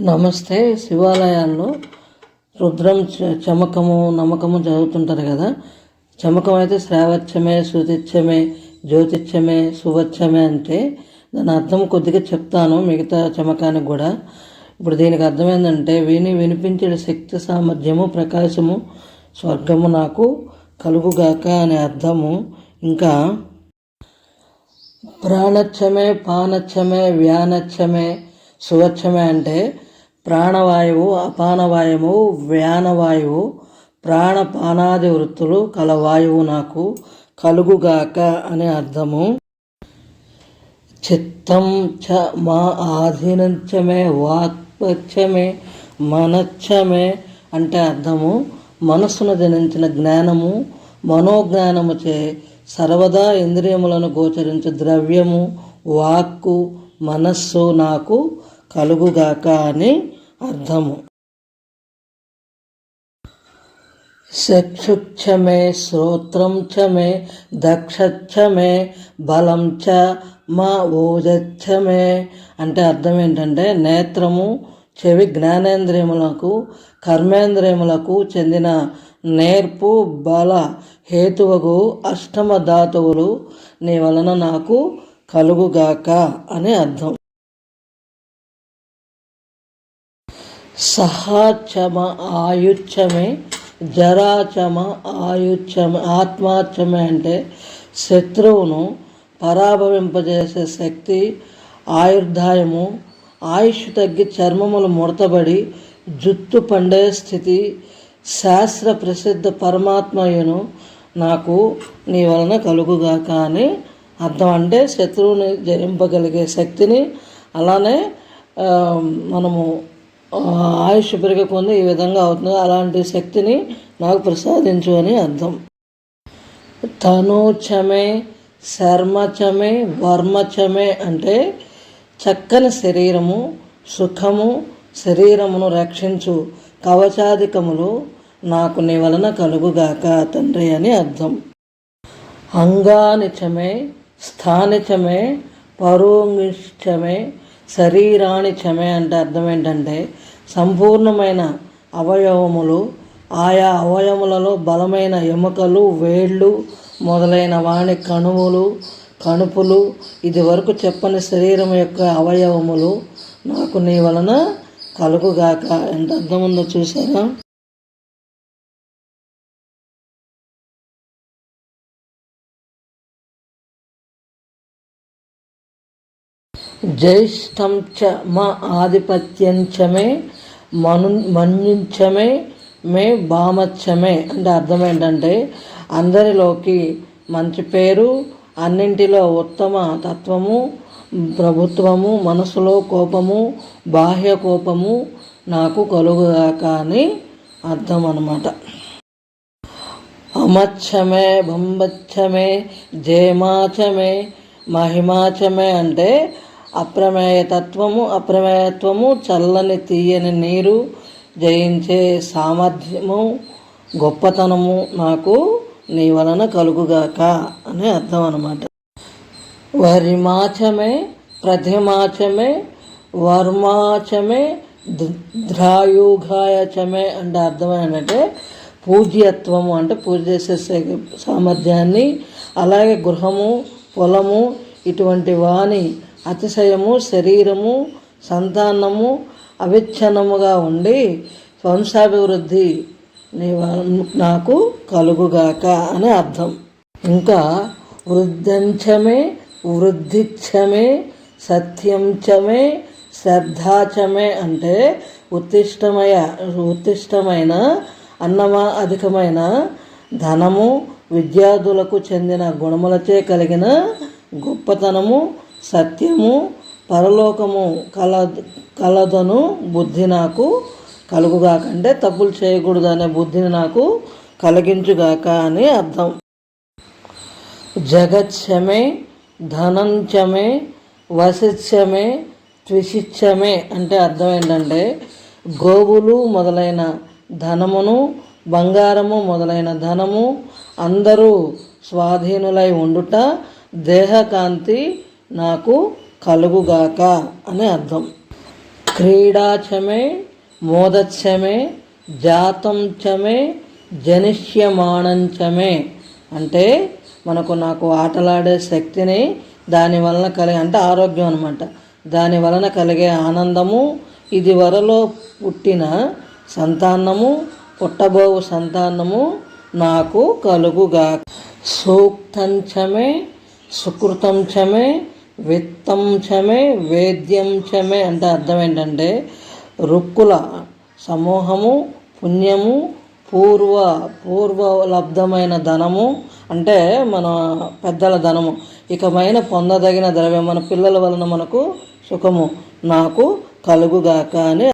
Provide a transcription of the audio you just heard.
నమస్తే. శివాలయాల్లో రుద్రం చ- చమకము నమ్మకము చదువుతుంటారు కదా. చమకం అయితే శ్రావచ్చమే శృతిచ్చమే జ్యోతిచ్చమే సువచ్చమే అంటే దాని అర్థం కొద్దిగా చెప్తాను మిగతా చమకానికి కూడా. ఇప్పుడు దీనికి అర్థం ఏంటంటే విని వినిపించే శక్తి సామర్థ్యము ప్రకాశము స్వర్గము నాకు కలుగుగాక అనే అర్థము. ఇంకా ప్రాణచ్చమే పానచ్చమే వ్యానచ్చమే సువచ్చమే అంటే ప్రాణవాయువు అపానవాయువు వ్యానవాయువు ప్రాణపానాది వృత్తులు కల వాయువు నాకు కలుగుగాక అనే అర్థము. చిత్తం చ మా ఆధీనంచమే వాక్పచ్చమే మనచ్చమే అంటే అర్థము. మనస్సును జనించిన జ్ఞానము మనోజ్ఞానము చే సర్వదా ఇంద్రియములను గోచరించు ద్రవ్యము వాక్కు మనస్సు నాకు కలుగుగాక అని అర్థము. చక్షుక్షమే శ్రోత్రం చ మే దక్ష మే బలం చ మా ఓజచ్చ మే. అంటే అర్థం ఏంటంటే నేత్రము చెవి జ్ఞానేంద్రియములకు కర్మేంద్రియములకు చెందిన నేర్పు బల హేతువగు అష్టమ ధాతువులు నీ వలన నాకు కలుగుగాక అని అర్థం. సహాచమ ఆయుచ్చమే జరాచమ ఆయుచ్చమ ఆత్మాచమే అంటే శత్రువును పరాభవింపజేసే శక్తి ఆయుర్దాయము ఆయుష్ తగ్గి చర్మములు ముడతబడి జుత్తు పండే స్థితి శాస్త్ర ప్రసిద్ధ పరమాత్మయును నాకు నీ వలన కలుగుగా. కానీ అర్థం అంటే శత్రువుని జయింపగలిగే శక్తిని అలానే మనము ఆయుష్ పెరగకుండా ఈ విధంగా అవుతుంది. అలాంటి శక్తిని నాకు ప్రసాదించు అని అర్థం. తనూచమే శర్మచమే వర్మచమే అంటే చక్కని శరీరము సుఖము శరీరమును రక్షించు. కవచాధికములు నాకు నీ వలన కలుగుగాక తండ్రి అని అర్థం. అంగానిచమే స్థానిచమే పరోంగిచమే శరీరాణిచమే అంటే అర్థం ఏంటంటే సంపూర్ణమైన అవయవములు ఆయా అవయములలో బలమైన ఎముకలు వేళ్ళు మొదలైన వాణి కణువులు కణుపులు ఇది వరకు చెప్పని శరీరం యొక్క అవయవములు నాకు నీ వలన కలుగుగాక ఎంత అర్థం ఉందో చూసారా జ్యేష్టం చ మా ఆధిపత్యం చ మే మను మన్యుంచమే మే బామచ్చమే అంటే అర్థం ఏంటంటే అందరిలోకి మంచి పేరు అన్నింటిలో ఉత్తమ తత్వము ప్రభుత్వము మనసులో కోపము బాహ్య కోపము నాకు కలుగుగాక అని అర్థం అనమాట అమచ్చమే బొమ్మచ్చమే జయమాచమే మహిమాచమే అంటే అప్రమేయతత్వము అప్రమేయత్వము చల్లని తీయని నీరు జయించే సామర్థ్యము గొప్పతనము నాకు నీ వలన కలుగుగాక అని అర్థం అనమాట వరిమాచమే ప్రతిమాచమే వర్మాచమే ధ్- ధ్రాయుఘాయచమే అంటే అర్థం ఏంటంటే పూజ్యత్వము అంటే పూజ చేసే సామర్థ్యాన్ని అలాగే గృహము పొలము ఇటువంటి వాణి అతిశయము శరీరము సంతానము అవిచ్ఛిన్నముగా ఉండి వంశాభివృద్ధి నాకు కలుగుగాక అని అర్థం. ఇంకా వృద్ధంచమే వృద్ధిచ్చమే సత్యంచమే శ్రద్ధాచమే అంటే ఉత్తిష్టమయ ఉత్తిష్టమైన అన్నమా అధికమైన ధనము విద్యార్థులకు చెందిన గుణములచే కలిగిన గొప్పతనము సత్యము పరలోకము కల కలదను బుద్ధి నాకు కలుగుగాక అంటే తప్పులు చేయకూడదు అనే బుద్ధిని నాకు కలిగించుగాక అని అర్థం. జగత్సమే ధనంచమే వశిత్యమే త్విషిత్యమే అంటే అర్థం ఏంటంటే గోవులు మొదలైన ధనమును బంగారము మొదలైన ధనము అందరూ స్వాధీనులై ఉండుట దేహకాంతి నాకు కలుగుగాక అని అర్థం. క్రీడాచమే మోదచ్చమే జాతంచమే జనిష్యమాణంచమే. అంటే మనకు నాకు ఆటలాడే శక్తిని దాని వలన కలిగే అంటే ఆరోగ్యం అనమాట దాని వలన కలిగే ఆనందము ఇది వరలో పుట్టిన సంతానము పుట్టబోవు సంతానము నాకు కలుగుగా సూక్తంచమే సుకృతంచమే విత్తం చమే వేద్యం చమే అంటే అర్థం ఏంటంటే రుక్కుల సమూహము పుణ్యము పూర్వ పూర్వ లబ్ధమైన ధనము అంటే మన పెద్దల ధనము. ఇకమైన పొందదగిన ద్రవ్యం మన పిల్లల వలన మనకు సుఖము. నాకు కలుగుగాక అని